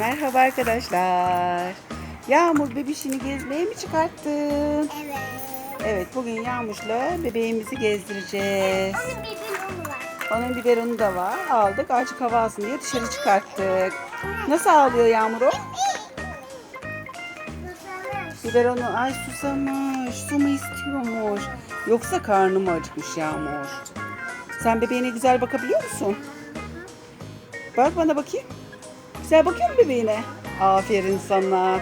Merhaba arkadaşlar. Yağmur bebişini gezmeye mi çıkarttın? Evet. Evet bugün Yağmur'la bebeğimizi gezdireceğiz. Onun bölümü var. Onun biberonu da var. Aldık azıcık hava alsın diye dışarı çıkarttık. Nasıl ağlıyor Yağmur o? Biberonu ay susamış. Su mu istiyormuş? Yoksa karnı mı acıkmış Yağmur? Sen bebeğine güzel bakabiliyor musun? Bak bana bakayım. Güzel bakıyor musun bebeğine? Aferin sana.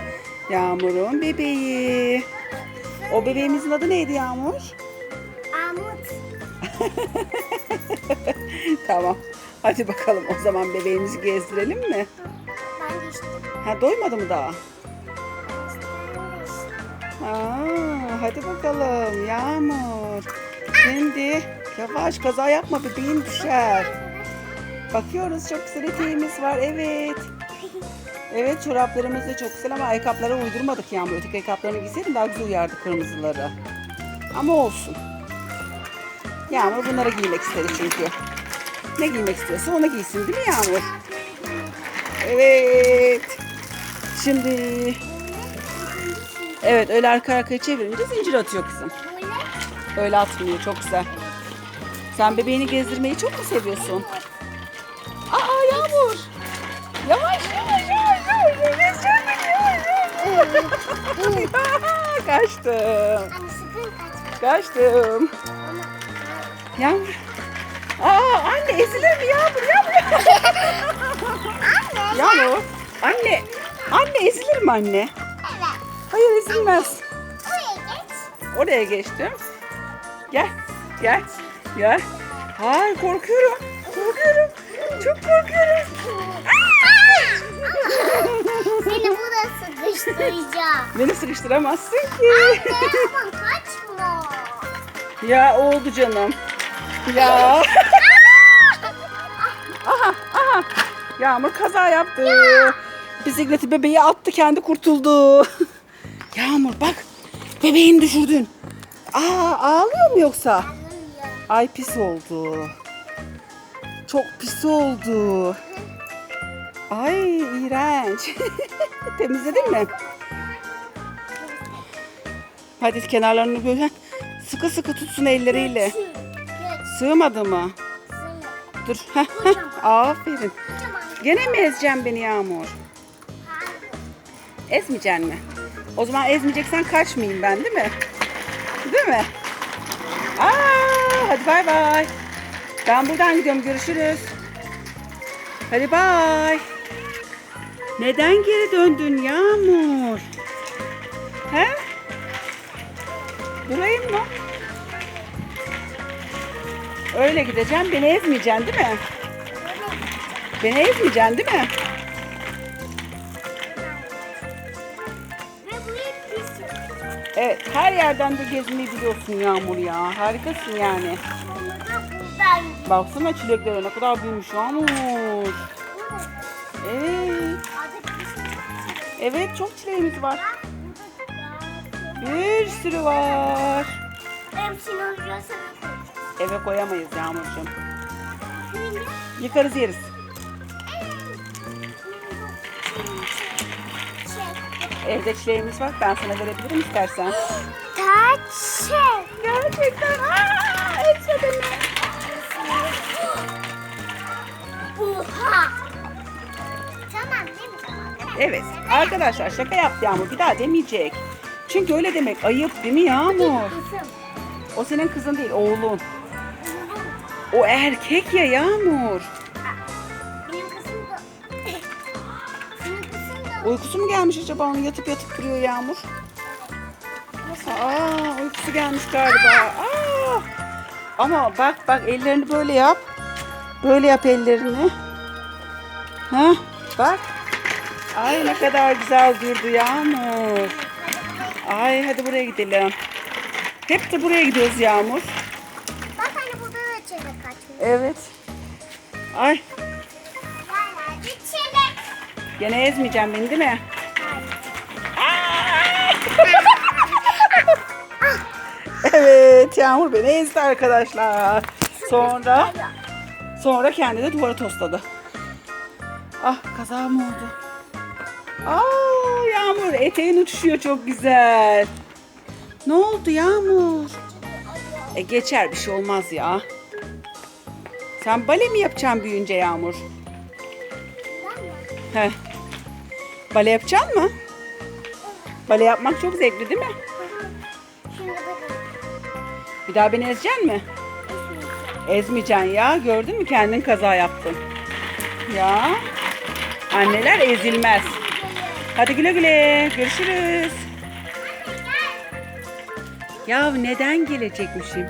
Yağmur'un bebeği. O bebeğimizin adı neydi Yağmur? Armut. tamam. Hadi bakalım o zaman bebeğimizi gezdirelim mi? Ben de işte. Ha doymadı mı daha? Aa, hadi bakalım Yağmur. Şimdi yavaş kaza yapma bebeğin düşer. Bakıyoruz çok güzel eteğimiz var evet. Evet çoraplarımız da çok güzel ama ayakkabılara uydurmadık Yağmur. Öteki ayakkabılarını giyseydin daha güzel uyardı kırmızıları. Ama olsun. Yağmur bunları giymek istedi çünkü. Ne giymek istiyorsa onu giysin değil mi Yağmur? Evet. Şimdi evet öyle arka arkaya çevirince zincir atıyor kızım. Öyle atmıyor çok güzel. Sen bebeğini gezdirmeyi çok mu seviyorsun? Yağmur. Yavaş yavaş yavaş yavaş. Beni yavaş yavaş. Kaçtım. Anne sakın kaçma. Kaçtım. Yağmur. Aa anne ezilir mi Yağmur? Yağmur. Anne. Yağmur. Anne. Anne ezilir mi anne? Evet. Hayır ezilmez. Oraya geç. Oraya geçtim. Gel. Gel. Gel. Hayır korkuyorum. Korkuyorum. Çok korkuyorum. Seni burada sıkıştıracağım. Beni sıkıştıramazsın ki. Anne ama kaçma. Ya oldu canım. Ya. aha aha. Yağmur kaza yaptı. Bisikleti bebeği attı kendi kurtuldu. Yağmur bak. Bebeğini düşürdün. Aa ağlıyor mu yoksa? Ay pis oldu. Çok pis oldu. Ay iğrenç. Temizledin mi? Hadi kenarlarını böyle sıkı sıkı tutsun elleriyle. Sığmadı mı? Dur. Aferin. Gene mi ezeceksin beni Yağmur? Ezmeyeceksin mi? O zaman ezmeyeceksen kaçmayayım ben değil mi? Değil mi? Aa, hadi bay bay. Ben buradan gidiyorum. Görüşürüz. Hadi bay. Neden geri döndün Yağmur? He? Durayım mı? Öyle gideceğim. Beni ezmeyeceksin değil mi? Beni ezmeyeceksin değil mi? Evet, her yerden de gezmeyi biliyorsun Yağmur ya. Harikasın yani. Baksana çilekleri ne kadar büyümüş Yağmur. Evet, evet çok çileğimiz var. Bir sürü var. Eve koyamayız Yağmurcuğum. Yıkarız yeriz. Evde çileğimiz var. Ben sana verebilirim istersen. Taç. Gerçekten. Aa, Evet, arkadaşlar şaka yaptı Yağmur. Bir daha demeyecek. Çünkü öyle demek ayıp değil mi Yağmur? O senin kızın değil, oğlun. O erkek ya Yağmur. Benim kızım da. Senin kızın da. Uykusu mu gelmiş acaba? Onu yatıp yatıp duruyor Yağmur. Aa, uykusu gelmiş galiba. Aa. Ama bak bak ellerini böyle yap. Böyle yap ellerini. Ha, bak. Ay ne kadar güzel durdu Yağmur. Ay hadi buraya gidelim. Hep de buraya gidiyoruz Yağmur. Bak anne burada da çeyrek kaçmış. Evet. Ay Yerlerde çeyrek. gene ezmeyeceğim beni değil mi? Evet Yağmur beni ezdi arkadaşlar. Sonra sonra kendi de duvara tosladı. Ah kaza mı oldu? Aa Yağmur eteğin uçuşuyor çok güzel. Ne oldu Yağmur? E geçer bir şey olmaz ya. Sen bale mi yapacaksın büyüyünce Yağmur? Heh. Bale yapacaksın mı? Bale yapmak çok zevkli değil mi? Bir daha beni ezeceksin mi? Ezmeyeceksin ya. Gördün mü kendin kaza yaptın. Ya. Anneler ezilmez. Hadi güle güle. Görüşürüz. Ya neden gelecekmişim?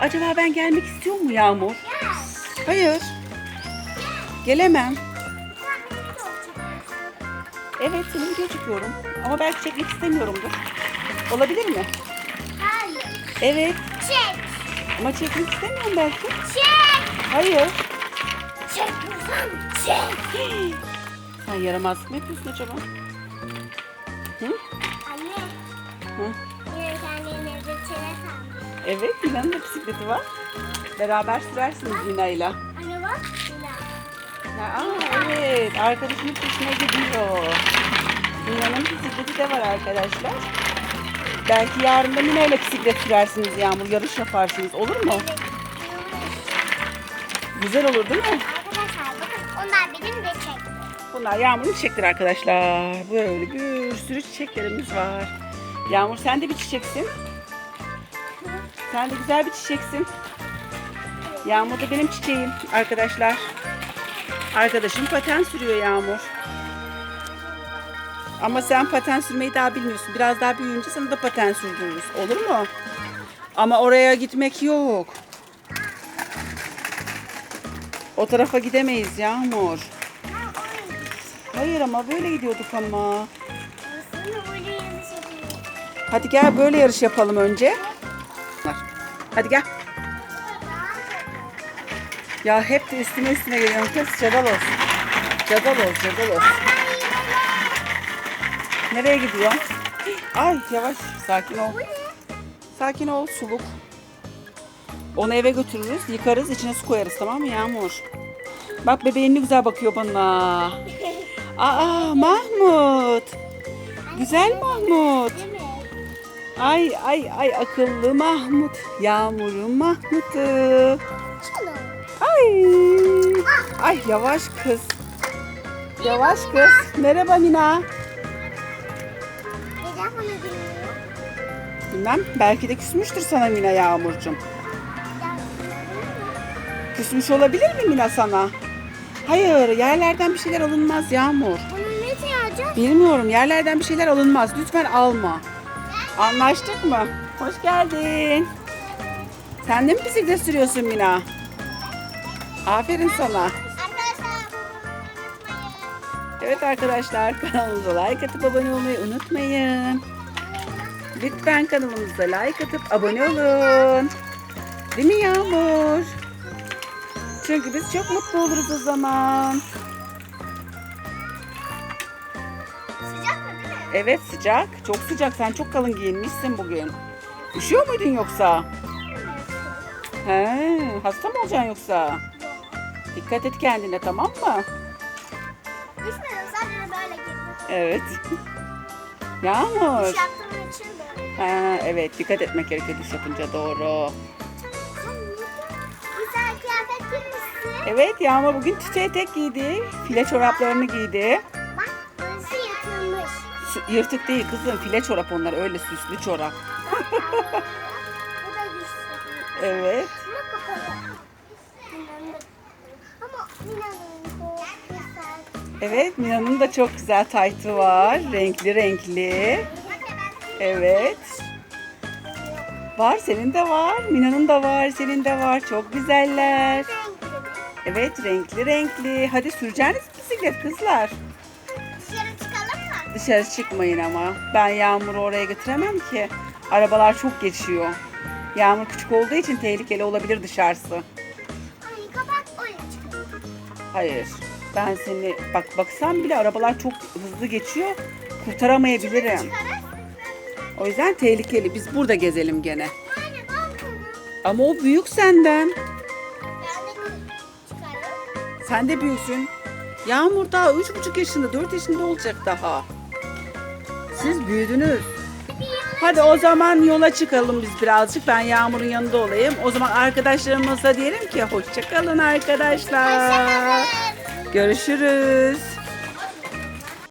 Acaba ben gelmek istiyor mu Yağmur? Hayır. Gelemem. Evet seni video çekiyorum. Ama belki çekmek istemiyorumdur. Olabilir mi? Hayır. Evet. Çek. Ama çekmek istemiyorum belki. Çek. Hayır. Çek buradan. Çek. Sen yaramazlık mı yapıyorsun acaba? Hı? Anne. Hı? Bir çene kalmış. Evet, Mina'nın da bisikleti var. Beraber sürersiniz Mina'yla. Anne bak. Yine. Ya, Aa, evet, arkadaşının peşine gidiyor. Mina'nın bisikleti de var arkadaşlar. Belki yarın da Mina'yla bisiklet sürersiniz Yağmur, yarış yaparsınız. Olur mu? Evet. Güzel olur değil mi? Bunlar Yağmur'un çiçekleri arkadaşlar. Böyle bir sürü çiçeklerimiz var. Yağmur sen de bir çiçeksin. Sen de güzel bir çiçeksin. Yağmur da benim çiçeğim arkadaşlar. Arkadaşım paten sürüyor Yağmur. Ama sen paten sürmeyi daha bilmiyorsun. Biraz daha büyüyünce sana da paten sürdürürüz. Olur mu? Ama oraya gitmek yok. O tarafa gidemeyiz Yağmur. Hayır ama böyle gidiyorduk ama. Aslında böyle. Hadi gel böyle yarış yapalım önce. Hadi gel. Ya hep de üstüne üstüne geliyorum kız. Cadal olsun. Cadal ol, cadal ol. Nereye gidiyor? Ay yavaş, sakin ol. Sakin ol, suluk. Onu eve götürürüz, yıkarız, içine su koyarız tamam mı Yağmur? Bak bebeğin ne güzel bakıyor bana. Aa Mahmut. Güzel Mahmut. Ay ay ay akıllı Mahmut. Yağmurun Mahmut'u. Ay. Ay yavaş kız. Yavaş kız. Merhaba Mina. Bilmem belki de küsmüştür sana Mina Yağmurcuğum. Ya, Küsmüş olabilir mi Mina sana? Hayır yerlerden bir şeyler alınmaz Yağmur. Bunu ne sayacağız? Bilmiyorum yerlerden bir şeyler alınmaz. Lütfen alma. Anlaştık mı? Hoş geldin. Sen de mi bisiklet sürüyorsun Mina? Aferin sana. Evet arkadaşlar kanalımıza like atıp abone olmayı unutmayın. Lütfen kanalımıza like atıp abone olun. Değil mi Yağmur? Çünkü biz çok mutlu oluruz o zaman. Sıcak mı değil mi? Evet sıcak. Çok sıcak. Sen çok kalın giyinmişsin bugün. Üşüyor muydun yoksa? He, hasta mı olacaksın yoksa? Dikkat et kendine tamam mı? Düşmedim sadece böyle girdim. Evet. Yağmur. Duş yaptığım için böyle. Ha, evet dikkat etmek gerekiyor duş yapınca doğru. Evet Yağmur bugün tütü etek giydi. File çoraplarını giydi. Bak burası yırtılmış. Su- Yırtık değil kızım file çorap onlar öyle süslü çorap. Bu da güçlü. Evet. Ama kapalı. Mina'nın da- Ama Mina'nın çok güzel. Evet Mina'nın da çok güzel taytı var. Renkli renkli. Evet. Var senin de var. Mina'nın da var senin de var. Çok güzeller. Evet renkli renkli. Hadi süreceğiniz bisiklet kızlar. Dışarı çıkalım mı? Dışarı çıkmayın ama. Ben Yağmur'u oraya götüremem ki. Arabalar çok geçiyor. Yağmur küçük olduğu için tehlikeli olabilir dışarısı. Ay kapat öyle çıkalım. Hayır. Ben seni bak baksam bile arabalar çok hızlı geçiyor. Kurtaramayabilirim. O yüzden tehlikeli. Biz burada gezelim gene. Ama o büyük senden. Sen de büyüksün. Yağmur daha üç buçuk yaşında, dört yaşında olacak daha. Siz büyüdünüz. Hadi o zaman yola çıkalım biz birazcık. Ben Yağmur'un yanında olayım. O zaman arkadaşlarımıza diyelim ki hoşça kalın arkadaşlar. Hoşçakalın. Görüşürüz.